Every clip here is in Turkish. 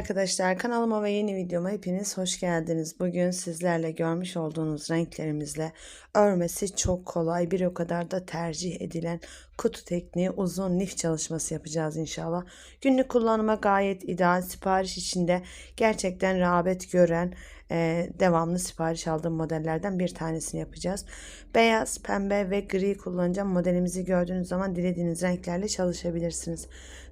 arkadaşlar kanalıma ve yeni videoma hepiniz hoş geldiniz. Bugün sizlerle görmüş olduğunuz renklerimizle örmesi çok kolay bir o kadar da tercih edilen kutu tekniği uzun lif çalışması yapacağız inşallah. Günlük kullanıma gayet ideal sipariş içinde gerçekten rağbet gören e, devamlı sipariş aldığım modellerden bir tanesini yapacağız. Beyaz, pembe ve gri kullanacağım. Modelimizi gördüğünüz zaman dilediğiniz renklerle çalışabilirsiniz.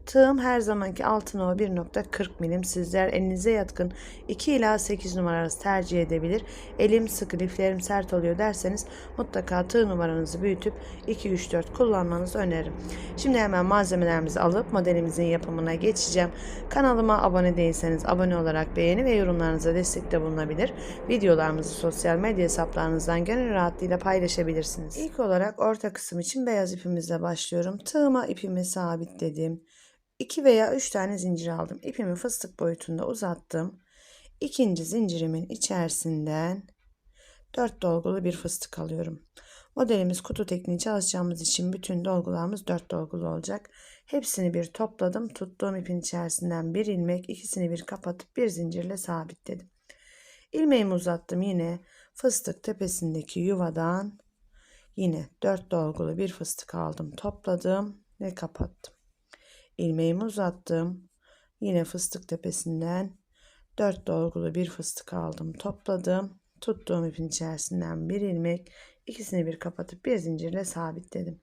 Tığım her zamanki altın o 1.40 milim. Sizler elinize yatkın 2 ila 8 numara arası tercih edebilir. Elim sıkı, liflerim sert oluyor derseniz mutlaka tığ numaranızı büyütüp 2-3-4 kullanmanızı öneririm. Şimdi hemen malzemelerimizi alıp modelimizin yapımına geçeceğim. Kanalıma abone değilseniz abone olarak beğeni ve yorumlarınıza destekte bulunabilir. Videolarımızı sosyal medya hesaplarınızdan gönül rahatlığıyla paylaşabilirsiniz. İlk olarak orta kısım için beyaz ipimizle başlıyorum. Tığıma ipimi sabitledim. 2 veya 3 tane zincir aldım. İpimi fıstık boyutunda uzattım. İkinci zincirimin içerisinden 4 dolgulu bir fıstık alıyorum. Modelimiz kutu tekniği çalışacağımız için bütün dolgularımız 4 dolgulu olacak. Hepsini bir topladım. Tuttuğum ipin içerisinden bir ilmek, ikisini bir kapatıp bir zincirle sabitledim. İlmeğimi uzattım yine fıstık tepesindeki yuvadan yine 4 dolgulu bir fıstık aldım, topladım ve kapattım ilmeğimi uzattım. Yine fıstık tepesinden 4 dolgulu bir fıstık aldım, topladım. Tuttuğum ipin içerisinden bir ilmek, ikisini bir kapatıp bir zincirle sabitledim.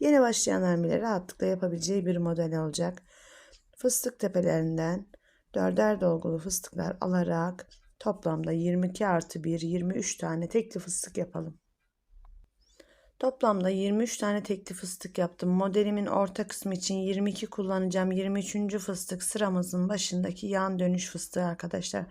Yeni başlayanların bile rahatlıkla yapabileceği bir model olacak. Fıstık tepelerinden dörder dolgulu fıstıklar alarak toplamda 22 artı 1 23 tane tekli fıstık yapalım. Toplamda 23 tane tekli fıstık yaptım. Modelimin orta kısmı için 22 kullanacağım. 23. fıstık sıramızın başındaki yan dönüş fıstığı arkadaşlar.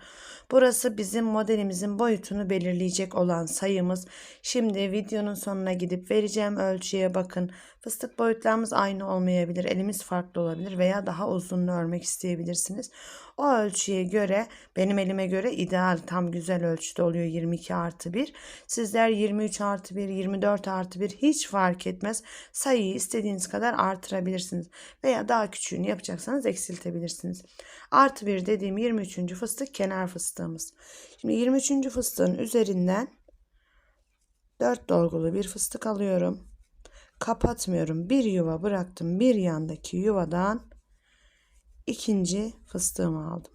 Burası bizim modelimizin boyutunu belirleyecek olan sayımız. Şimdi videonun sonuna gidip vereceğim ölçüye bakın. Fıstık boyutlarımız aynı olmayabilir. Elimiz farklı olabilir veya daha uzunlu örmek isteyebilirsiniz. O ölçüye göre benim elime göre ideal tam güzel ölçüde oluyor 22 artı 1. Sizler 23 artı 1, 24 artı 1 hiç fark etmez. Sayıyı istediğiniz kadar artırabilirsiniz. Veya daha küçüğünü yapacaksanız eksiltebilirsiniz. Artı 1 dediğim 23. fıstık kenar fıstığımız. Şimdi 23. fıstığın üzerinden 4 dolgulu bir fıstık alıyorum. Kapatmıyorum. Bir yuva bıraktım. Bir yandaki yuvadan ikinci fıstığımı aldım.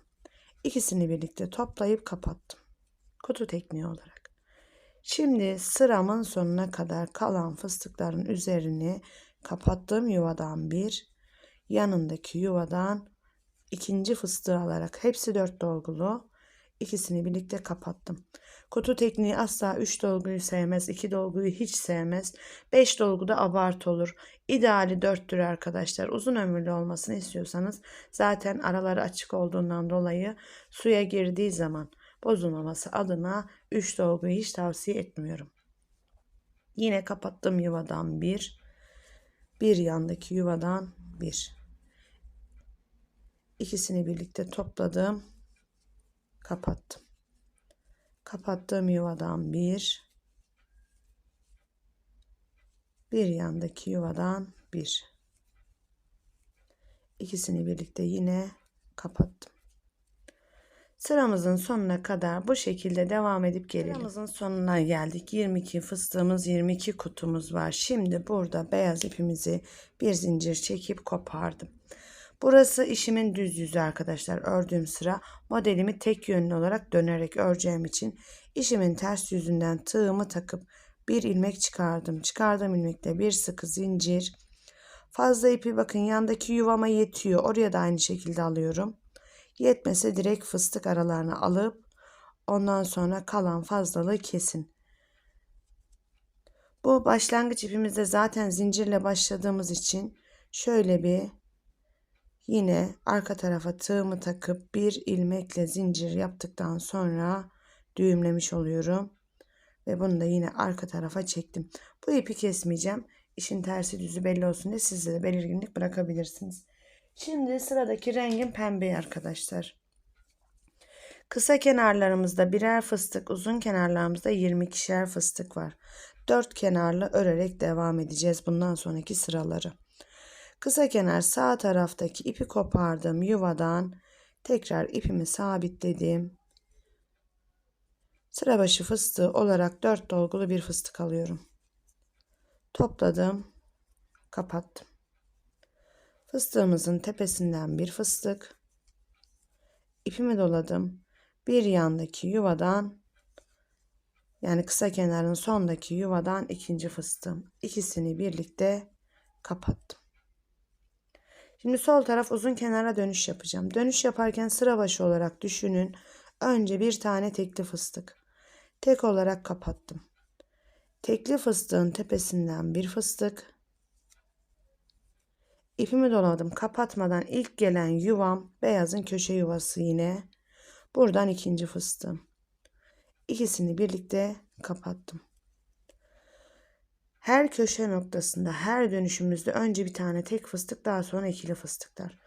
İkisini birlikte toplayıp kapattım. Kutu tekniği olarak. Şimdi sıramın sonuna kadar kalan fıstıkların üzerini kapattığım yuvadan bir, yanındaki yuvadan ikinci fıstığı alarak hepsi dört dolgulu ikisini birlikte kapattım. Kutu tekniği asla 3 dolguyu sevmez, 2 dolguyu hiç sevmez. 5 dolgu da abart olur. İdeali 4'tür arkadaşlar. Uzun ömürlü olmasını istiyorsanız zaten araları açık olduğundan dolayı suya girdiği zaman bozulmaması adına 3 dolguyu hiç tavsiye etmiyorum. Yine kapattım yuvadan 1. Bir yandaki yuvadan 1. İkisini birlikte topladım. Kapattım kapattığım yuvadan bir bir yandaki yuvadan bir ikisini birlikte yine kapattım. Sıramızın sonuna kadar bu şekilde devam edip gelelim. Sıramızın sonuna geldik. 22 fıstığımız 22 kutumuz var. Şimdi burada beyaz ipimizi bir zincir çekip kopardım. Burası işimin düz yüzü arkadaşlar. Ördüğüm sıra modelimi tek yönlü olarak dönerek öreceğim için işimin ters yüzünden tığımı takıp bir ilmek çıkardım. Çıkardığım ilmekle bir sıkı zincir. Fazla ipi bakın yandaki yuvama yetiyor. Oraya da aynı şekilde alıyorum. Yetmese direkt fıstık aralarını alıp ondan sonra kalan fazlalığı kesin. Bu başlangıç ipimizde zaten zincirle başladığımız için şöyle bir Yine arka tarafa tığımı takıp bir ilmekle zincir yaptıktan sonra düğümlemiş oluyorum. Ve bunu da yine arka tarafa çektim. Bu ipi kesmeyeceğim. İşin tersi düzü belli olsun diye siz de belirginlik bırakabilirsiniz. Şimdi sıradaki rengim pembe arkadaşlar. Kısa kenarlarımızda birer fıstık, uzun kenarlarımızda 22'şer fıstık var. Dört kenarlı örerek devam edeceğiz bundan sonraki sıraları. Kısa kenar sağ taraftaki ipi kopardım yuvadan Tekrar ipimi sabitledim. Sıra başı fıstığı olarak 4 dolgulu bir fıstık alıyorum. Topladım. Kapattım. Fıstığımızın tepesinden bir fıstık. İpimi doladım. Bir yandaki yuvadan yani kısa kenarın sondaki yuvadan ikinci fıstığım. İkisini birlikte kapattım. Şimdi sol taraf uzun kenara dönüş yapacağım. Dönüş yaparken sıra başı olarak düşünün. Önce bir tane tekli fıstık. Tek olarak kapattım. Tekli fıstığın tepesinden bir fıstık. İpimi doladım. Kapatmadan ilk gelen yuvam beyazın köşe yuvası yine. Buradan ikinci fıstığım. İkisini birlikte kapattım. Her köşe noktasında, her dönüşümüzde önce bir tane tek fıstık, daha sonra ikili fıstıklar.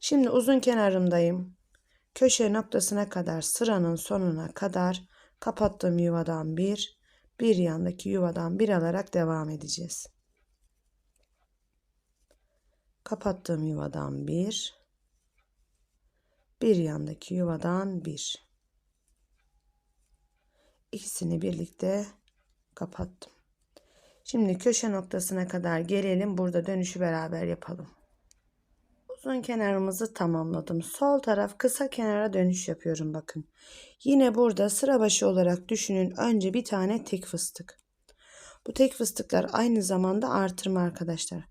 Şimdi uzun kenarımdayım. Köşe noktasına kadar, sıranın sonuna kadar kapattığım yuvadan bir, bir yandaki yuvadan bir alarak devam edeceğiz. Kapattığım yuvadan bir, bir yandaki yuvadan bir. İkisini birlikte kapattım. Şimdi köşe noktasına kadar gelelim. Burada dönüşü beraber yapalım. Uzun kenarımızı tamamladım. Sol taraf kısa kenara dönüş yapıyorum bakın. Yine burada sıra başı olarak düşünün. Önce bir tane tek fıstık. Bu tek fıstıklar aynı zamanda artırma arkadaşlar.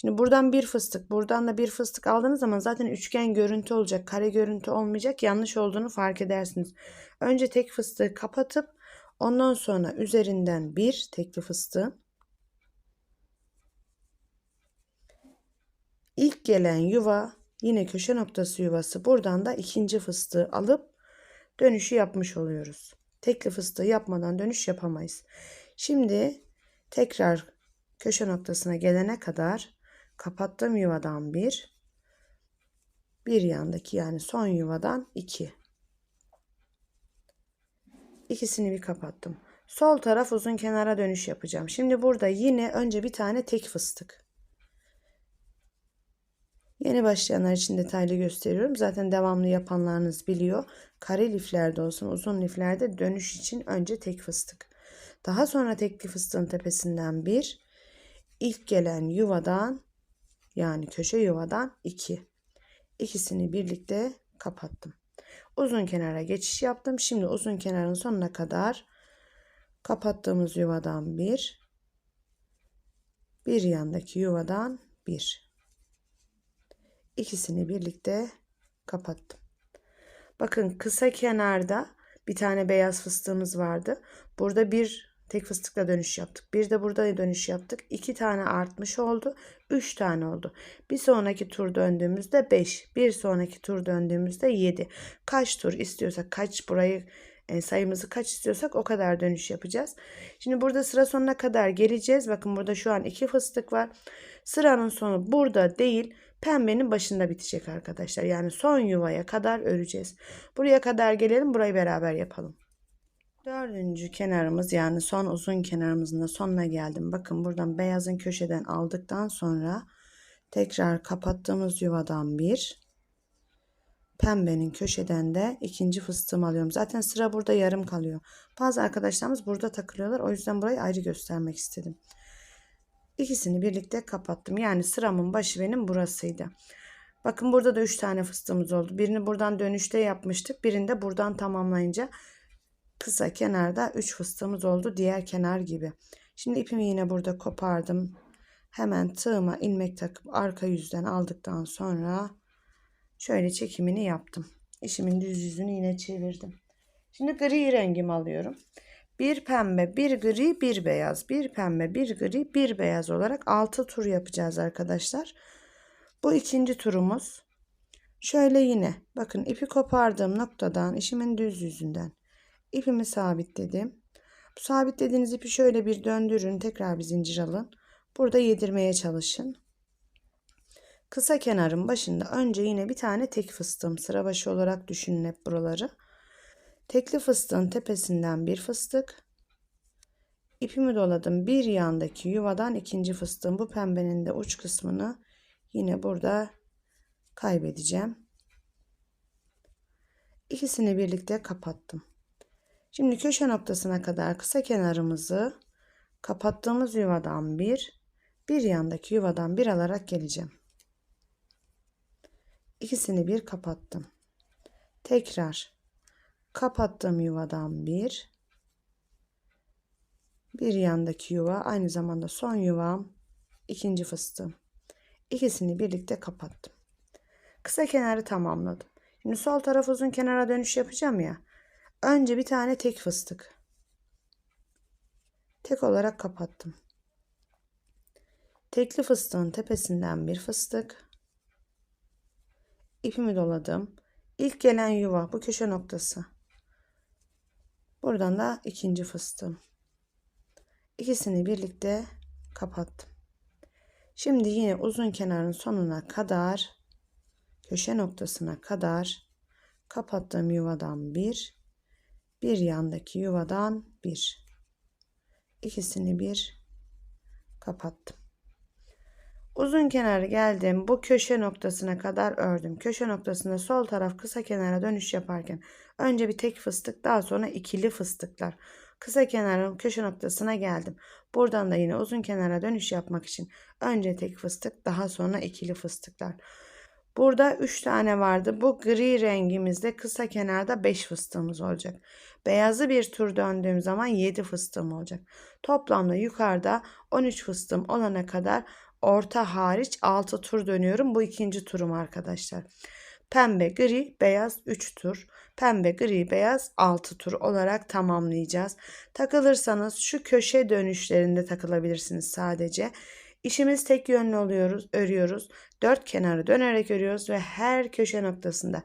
Şimdi buradan bir fıstık, buradan da bir fıstık aldığınız zaman zaten üçgen görüntü olacak, kare görüntü olmayacak. Yanlış olduğunu fark edersiniz. Önce tek fıstığı kapatıp ondan sonra üzerinden bir tekli fıstığı İlk gelen yuva yine köşe noktası yuvası. Buradan da ikinci fıstığı alıp dönüşü yapmış oluyoruz. Tekli fıstığı yapmadan dönüş yapamayız. Şimdi tekrar köşe noktasına gelene kadar kapattığım yuvadan bir, bir yandaki yani son yuvadan iki. İkisini bir kapattım. Sol taraf uzun kenara dönüş yapacağım. Şimdi burada yine önce bir tane tek fıstık. Yeni başlayanlar için detaylı gösteriyorum. Zaten devamlı yapanlarınız biliyor. Kare liflerde olsun uzun liflerde dönüş için önce tek fıstık. Daha sonra tekli fıstığın tepesinden bir. ilk gelen yuvadan yani köşe yuvadan iki. İkisini birlikte kapattım. Uzun kenara geçiş yaptım. Şimdi uzun kenarın sonuna kadar kapattığımız yuvadan bir. Bir yandaki yuvadan bir. İkisini birlikte kapattım. Bakın kısa kenarda bir tane beyaz fıstığımız vardı. Burada bir tek fıstıkla dönüş yaptık. Bir de burada dönüş yaptık. İki tane artmış oldu. Üç tane oldu. Bir sonraki tur döndüğümüzde beş. Bir sonraki tur döndüğümüzde yedi. Kaç tur istiyorsak kaç burayı e, sayımızı kaç istiyorsak o kadar dönüş yapacağız. Şimdi burada sıra sonuna kadar geleceğiz. Bakın burada şu an iki fıstık var. Sıranın sonu burada değil pembenin başında bitecek arkadaşlar. Yani son yuvaya kadar öreceğiz. Buraya kadar gelelim. Burayı beraber yapalım. Dördüncü kenarımız yani son uzun kenarımızın da sonuna geldim. Bakın buradan beyazın köşeden aldıktan sonra tekrar kapattığımız yuvadan bir pembenin köşeden de ikinci fıstığımı alıyorum. Zaten sıra burada yarım kalıyor. Bazı arkadaşlarımız burada takılıyorlar. O yüzden burayı ayrı göstermek istedim. İkisini birlikte kapattım. Yani sıramın başı benim burasıydı. Bakın burada da 3 tane fıstığımız oldu. Birini buradan dönüşte yapmıştık. Birini de buradan tamamlayınca kısa kenarda 3 fıstığımız oldu. Diğer kenar gibi. Şimdi ipimi yine burada kopardım. Hemen tığıma ilmek takıp arka yüzden aldıktan sonra şöyle çekimini yaptım. İşimin düz yüzünü yine çevirdim. Şimdi gri rengimi alıyorum. Bir pembe, bir gri, bir beyaz. Bir pembe, bir gri, bir beyaz olarak 6 tur yapacağız arkadaşlar. Bu ikinci turumuz. Şöyle yine bakın ipi kopardığım noktadan işimin düz yüzünden ipimi sabitledim. Bu sabitlediğiniz ipi şöyle bir döndürün. Tekrar bir zincir alın. Burada yedirmeye çalışın. Kısa kenarın başında önce yine bir tane tek fıstığım sıra başı olarak düşünün hep buraları. Tekli fıstığın tepesinden bir fıstık. İpimi doladım. Bir yandaki yuvadan ikinci fıstığım. Bu pembenin de uç kısmını yine burada kaybedeceğim. İkisini birlikte kapattım. Şimdi köşe noktasına kadar kısa kenarımızı kapattığımız yuvadan bir, bir yandaki yuvadan bir alarak geleceğim. İkisini bir kapattım. Tekrar kapattığım yuvadan bir, bir yandaki yuva aynı zamanda son yuvam ikinci fıstığım. İkisini birlikte kapattım. Kısa kenarı tamamladım. Şimdi sol taraf uzun kenara dönüş yapacağım ya. Önce bir tane tek fıstık. Tek olarak kapattım. Tekli fıstığın tepesinden bir fıstık. İpimi doladım. İlk gelen yuva bu köşe noktası. Buradan da ikinci fıstığım. İkisini birlikte kapattım. Şimdi yine uzun kenarın sonuna kadar köşe noktasına kadar kapattığım yuvadan bir, bir yandaki yuvadan bir. İkisini bir kapattım. Uzun kenarı geldim. Bu köşe noktasına kadar ördüm. Köşe noktasında sol taraf kısa kenara dönüş yaparken önce bir tek fıstık daha sonra ikili fıstıklar. Kısa kenarın köşe noktasına geldim. Buradan da yine uzun kenara dönüş yapmak için önce tek fıstık daha sonra ikili fıstıklar. Burada 3 tane vardı. Bu gri rengimizde kısa kenarda 5 fıstığımız olacak. Beyazı bir tur döndüğüm zaman 7 fıstığım olacak. Toplamda yukarıda 13 fıstığım olana kadar orta hariç 6 tur dönüyorum. Bu ikinci turum arkadaşlar. Pembe, gri, beyaz 3 tur. Pembe, gri, beyaz 6 tur olarak tamamlayacağız. Takılırsanız şu köşe dönüşlerinde takılabilirsiniz sadece. İşimiz tek yönlü oluyoruz, örüyoruz. Dört kenarı dönerek örüyoruz ve her köşe noktasında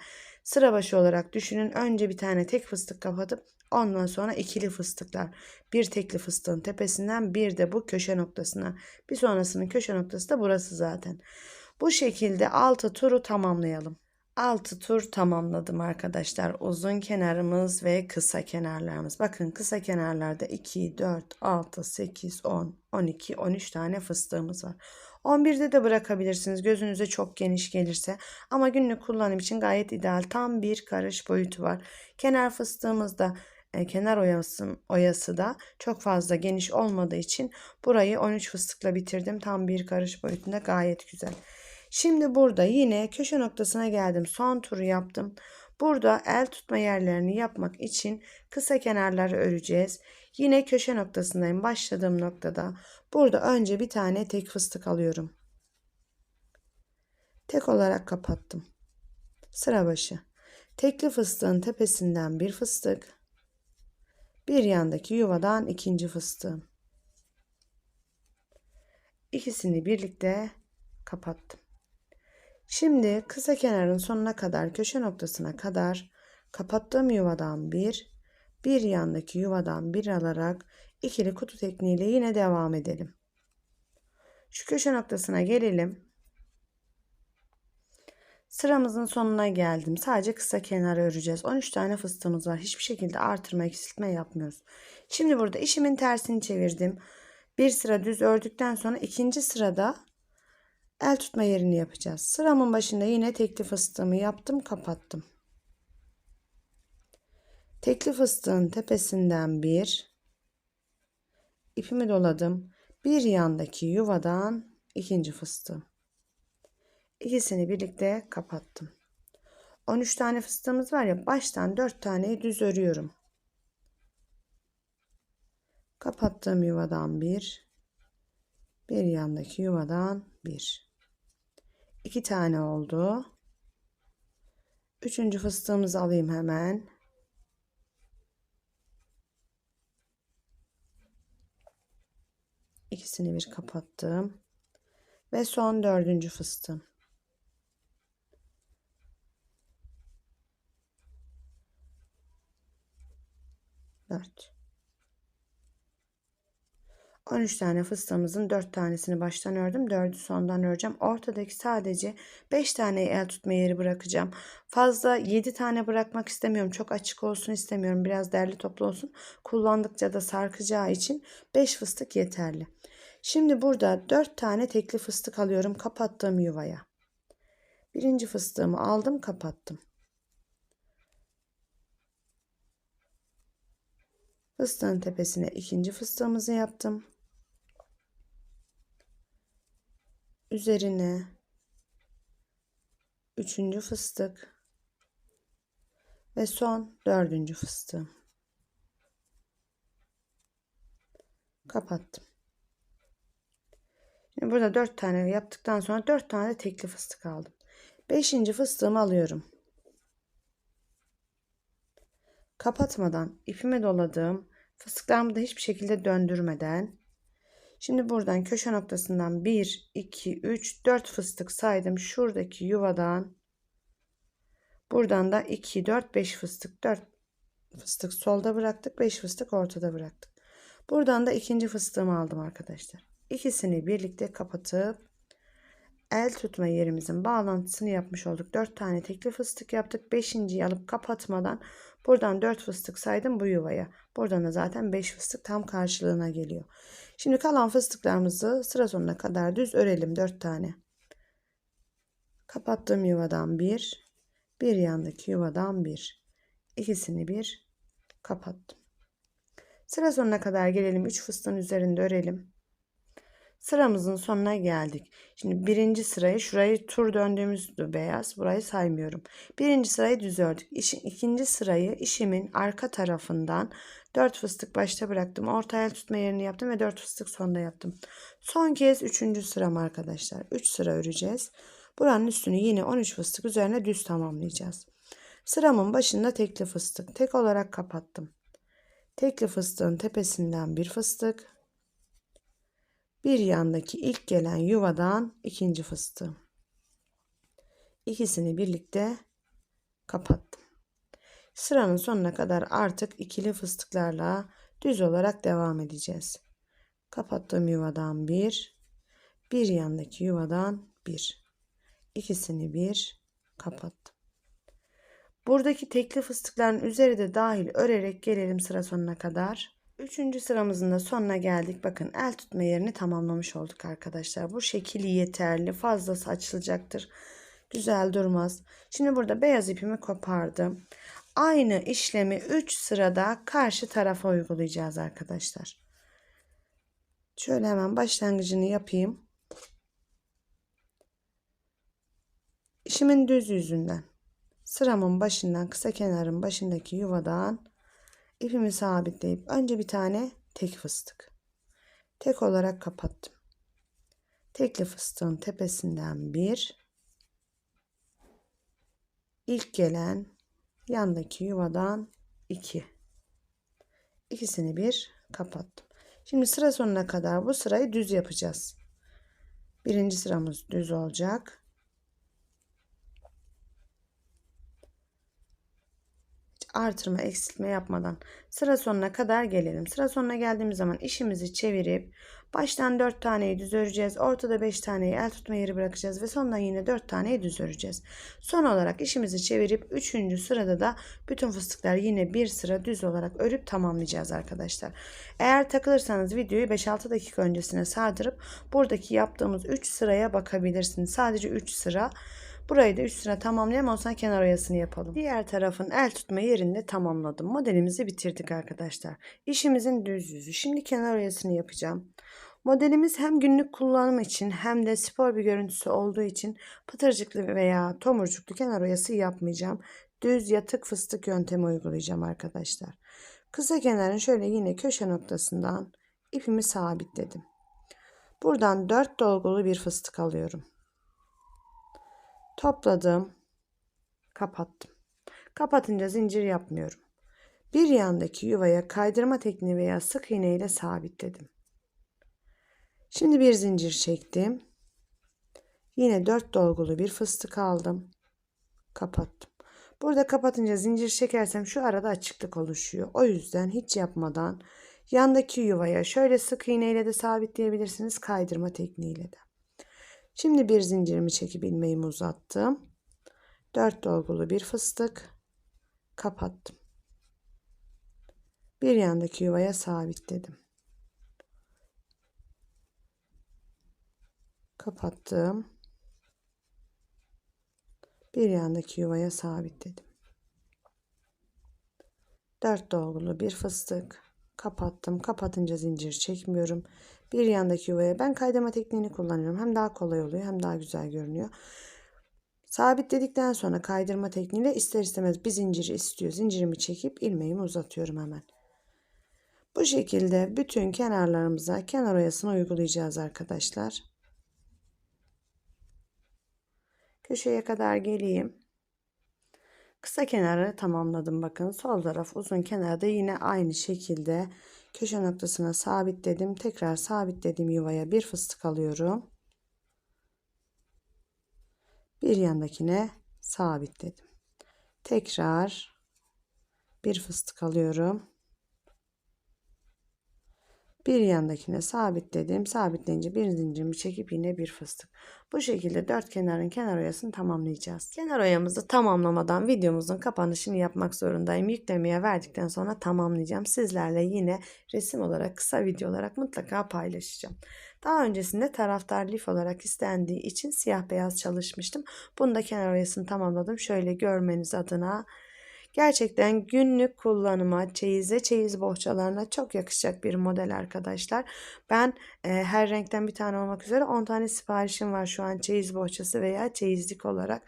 sıra başı olarak düşünün. Önce bir tane tek fıstık kapatıp ondan sonra ikili fıstıklar. Bir tekli fıstığın tepesinden bir de bu köşe noktasına. Bir sonrasının köşe noktası da burası zaten. Bu şekilde 6 turu tamamlayalım. 6 tur tamamladım arkadaşlar. Uzun kenarımız ve kısa kenarlarımız. Bakın kısa kenarlarda 2, 4, 6, 8, 10, 12, 13 tane fıstığımız var. 11'de de bırakabilirsiniz gözünüze çok geniş gelirse. Ama günlük kullanım için gayet ideal. Tam bir karış boyutu var. Kenar fıstığımızda e, kenar oyası, oyası da çok fazla geniş olmadığı için burayı 13 fıstıkla bitirdim. Tam bir karış boyutunda gayet güzel. Şimdi burada yine köşe noktasına geldim. Son turu yaptım. Burada el tutma yerlerini yapmak için kısa kenarları öreceğiz. Yine köşe noktasındayım. Başladığım noktada. Burada önce bir tane tek fıstık alıyorum. Tek olarak kapattım. Sıra başı. Tekli fıstığın tepesinden bir fıstık. Bir yandaki yuvadan ikinci fıstığım. İkisini birlikte kapattım. Şimdi kısa kenarın sonuna kadar köşe noktasına kadar kapattığım yuvadan bir, bir yandaki yuvadan bir alarak ikili kutu tekniğiyle yine devam edelim. Şu köşe noktasına gelelim. Sıramızın sonuna geldim. Sadece kısa kenarı öreceğiz. 13 tane fıstığımız var. Hiçbir şekilde artırma eksiltme yapmıyoruz. Şimdi burada işimin tersini çevirdim. Bir sıra düz ördükten sonra ikinci sırada el tutma yerini yapacağız. Sıramın başında yine tekli fıstığımı yaptım kapattım. Tekli fıstığın tepesinden bir ipimi doladım. Bir yandaki yuvadan ikinci fıstığım. İkisini birlikte kapattım. 13 tane fıstığımız var ya baştan 4 taneyi düz örüyorum. Kapattığım yuvadan bir, bir yandaki yuvadan bir. 2 tane oldu. Üçüncü fıstığımızı alayım hemen. İkisini bir kapattım. Ve son dördüncü fıstığım. 4. 13 tane fıstığımızın 4 tanesini baştan ördüm. 4'ü sondan öreceğim. Ortadaki sadece 5 tane el tutma yeri bırakacağım. Fazla 7 tane bırakmak istemiyorum. Çok açık olsun istemiyorum. Biraz derli toplu olsun. Kullandıkça da sarkacağı için 5 fıstık yeterli. Şimdi burada 4 tane tekli fıstık alıyorum kapattığım yuvaya. Birinci fıstığımı aldım kapattım. Fıstığın tepesine ikinci fıstığımızı yaptım. Üzerine üçüncü fıstık ve son dördüncü fıstığım. Kapattım. Şimdi burada dört tane yaptıktan sonra dört tane de tekli fıstık aldım. Beşinci fıstığımı alıyorum. Kapatmadan ipime doladığım fıstıklarımı da hiçbir şekilde döndürmeden Şimdi buradan köşe noktasından 1, 2, 3, 4 fıstık saydım. Şuradaki yuvadan buradan da 2, 4, 5 fıstık. 4 fıstık solda bıraktık. 5 fıstık ortada bıraktık. Buradan da ikinci fıstığımı aldım arkadaşlar. İkisini birlikte kapatıp el tutma yerimizin bağlantısını yapmış olduk. 4 tane tekli fıstık yaptık. 5.yi alıp kapatmadan buradan 4 fıstık saydım bu yuvaya. Buradan da zaten 5 fıstık tam karşılığına geliyor. Şimdi kalan fıstıklarımızı sıra sonuna kadar düz örelim 4 tane. Kapattığım yuvadan 1, bir yandaki yuvadan 1. İkisini bir kapattım. Sıra sonuna kadar gelelim. 3 fıstığın üzerinde örelim. Sıramızın sonuna geldik. Şimdi birinci sırayı şurayı tur döndüğümüzdü beyaz. Burayı saymıyorum. Birinci sırayı düz ördük. İşin, ikinci sırayı işimin arka tarafından 4 fıstık başta bıraktım. Orta el tutma yerini yaptım ve 4 fıstık sonda yaptım. Son kez üçüncü sıram arkadaşlar. 3 sıra öreceğiz. Buranın üstünü yine 13 fıstık üzerine düz tamamlayacağız. Sıramın başında tekli fıstık. Tek olarak kapattım. Tekli fıstığın tepesinden bir fıstık. Bir yandaki ilk gelen yuvadan ikinci fıstığım. İkisini birlikte kapattım. Sıranın sonuna kadar artık ikili fıstıklarla düz olarak devam edeceğiz. Kapattığım yuvadan bir, bir yandaki yuvadan bir. İkisini bir kapattım. Buradaki tekli fıstıkların üzeri de dahil örerek gelelim sıra sonuna kadar. Üçüncü sıramızın da sonuna geldik. Bakın el tutma yerini tamamlamış olduk arkadaşlar. Bu şekil yeterli. Fazlası açılacaktır. Güzel durmaz. Şimdi burada beyaz ipimi kopardım. Aynı işlemi 3 sırada karşı tarafa uygulayacağız arkadaşlar. Şöyle hemen başlangıcını yapayım. İşimin düz yüzünden sıramın başından kısa kenarın başındaki yuvadan ipimi sabitleyip önce bir tane tek fıstık. Tek olarak kapattım. Tekli fıstığın tepesinden bir. ilk gelen yandaki yuvadan iki. İkisini bir kapattım. Şimdi sıra sonuna kadar bu sırayı düz yapacağız. Birinci sıramız düz olacak. Artırma eksiltme yapmadan sıra sonuna kadar gelelim. Sıra sonuna geldiğimiz zaman işimizi çevirip baştan 4 taneyi düz öreceğiz. Ortada 5 taneyi el tutma yeri bırakacağız ve sondan yine 4 taneyi düz öreceğiz. Son olarak işimizi çevirip 3. sırada da bütün fıstıklar yine bir sıra düz olarak örüp tamamlayacağız arkadaşlar. Eğer takılırsanız videoyu 5-6 dakika öncesine sardırıp buradaki yaptığımız 3 sıraya bakabilirsiniz. Sadece 3 sıra Burayı da üstüne tamamlayalım. Ondan kenar oyasını yapalım. Diğer tarafın el tutma yerini tamamladım. Modelimizi bitirdik arkadaşlar. İşimizin düz yüzü. Şimdi kenar oyasını yapacağım. Modelimiz hem günlük kullanım için hem de spor bir görüntüsü olduğu için pıtırcıklı veya tomurcuklu kenar oyası yapmayacağım. Düz yatık fıstık yöntemi uygulayacağım arkadaşlar. Kısa kenarın şöyle yine köşe noktasından ipimi sabitledim. Buradan 4 dolgulu bir fıstık alıyorum. Topladım. Kapattım. Kapatınca zincir yapmıyorum. Bir yandaki yuvaya kaydırma tekniği veya sık iğne ile sabitledim. Şimdi bir zincir çektim. Yine dört dolgulu bir fıstık aldım. Kapattım. Burada kapatınca zincir çekersem şu arada açıklık oluşuyor. O yüzden hiç yapmadan yandaki yuvaya şöyle sık iğne ile de sabitleyebilirsiniz kaydırma tekniğiyle de. Şimdi bir zincirimi çekip ilmeğimi uzattım. 4 dolgulu bir fıstık kapattım. Bir yandaki yuvaya sabitledim. Kapattım. Bir yandaki yuvaya sabitledim. 4 dolgulu bir fıstık Kapattım. Kapatınca zincir çekmiyorum. Bir yandaki yuvaya ben kaydırma tekniğini kullanıyorum. Hem daha kolay oluyor hem daha güzel görünüyor. Sabitledikten sonra kaydırma tekniğiyle ister istemez bir zinciri istiyor. Zincirimi çekip ilmeğimi uzatıyorum hemen. Bu şekilde bütün kenarlarımıza kenar oyasını uygulayacağız arkadaşlar. Köşeye kadar geleyim. Kısa kenarı tamamladım bakın. Sol taraf uzun kenarda yine aynı şekilde köşe noktasına sabitledim. Tekrar sabitlediğim yuvaya bir fıstık alıyorum. Bir yandakine sabitledim. Tekrar bir fıstık alıyorum. Bir yandakine sabitledim. Sabitleyince bir zincirimi çekip yine bir fıstık. Bu şekilde dört kenarın kenar oyasını tamamlayacağız. Kenar oyamızı tamamlamadan videomuzun kapanışını yapmak zorundayım. Yüklemeye verdikten sonra tamamlayacağım. Sizlerle yine resim olarak kısa video olarak mutlaka paylaşacağım. Daha öncesinde taraftar lif olarak istendiği için siyah beyaz çalışmıştım. Bunu da kenar oyasını tamamladım. Şöyle görmeniz adına Gerçekten günlük kullanıma, çeyize, çeyiz bohçalarına çok yakışacak bir model arkadaşlar. Ben e, her renkten bir tane olmak üzere 10 tane siparişim var şu an çeyiz bohçası veya çeyizlik olarak.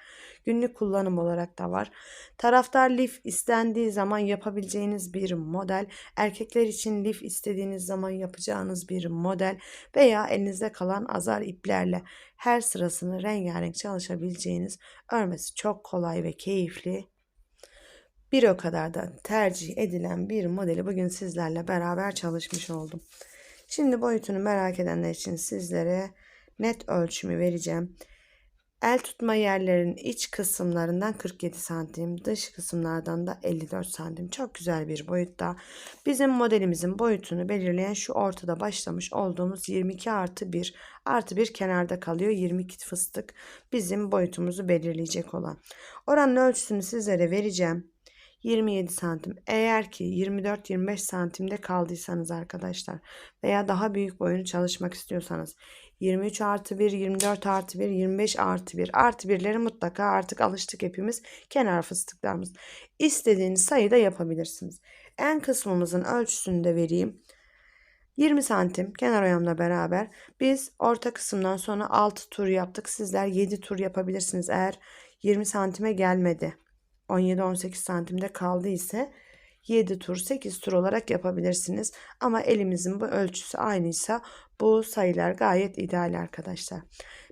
Günlük kullanım olarak da var. Taraftar lif istendiği zaman yapabileceğiniz bir model. Erkekler için lif istediğiniz zaman yapacağınız bir model. Veya elinizde kalan azar iplerle her sırasını rengarenk çalışabileceğiniz örmesi çok kolay ve keyifli bir o kadar da tercih edilen bir modeli bugün sizlerle beraber çalışmış oldum. Şimdi boyutunu merak edenler için sizlere net ölçümü vereceğim. El tutma yerlerin iç kısımlarından 47 santim, dış kısımlardan da 54 santim. Çok güzel bir boyutta. Bizim modelimizin boyutunu belirleyen şu ortada başlamış olduğumuz 22 artı 1 artı 1 kenarda kalıyor. 22 fıstık bizim boyutumuzu belirleyecek olan. Oranın ölçüsünü sizlere vereceğim. 27 santim. Eğer ki 24-25 santimde kaldıysanız arkadaşlar veya daha büyük boyunu çalışmak istiyorsanız 23 artı 1, 24 artı 1, 25 artı 1 artı 1'leri mutlaka artık alıştık hepimiz kenar fıstıklarımız. İstediğiniz sayıda yapabilirsiniz. En kısmımızın ölçüsünü de vereyim. 20 santim kenar oyamla beraber biz orta kısımdan sonra 6 tur yaptık. Sizler 7 tur yapabilirsiniz eğer 20 santime gelmedi. 17-18 santimde kaldı ise 7 tur 8 tur olarak yapabilirsiniz. Ama elimizin bu ölçüsü aynıysa bu sayılar gayet ideal arkadaşlar.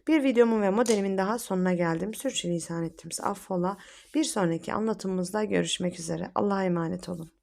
Bir videomun ve modelimin daha sonuna geldim. Sürçülisan ettiğimiz affola. Bir sonraki anlatımımızda görüşmek üzere. Allah'a emanet olun.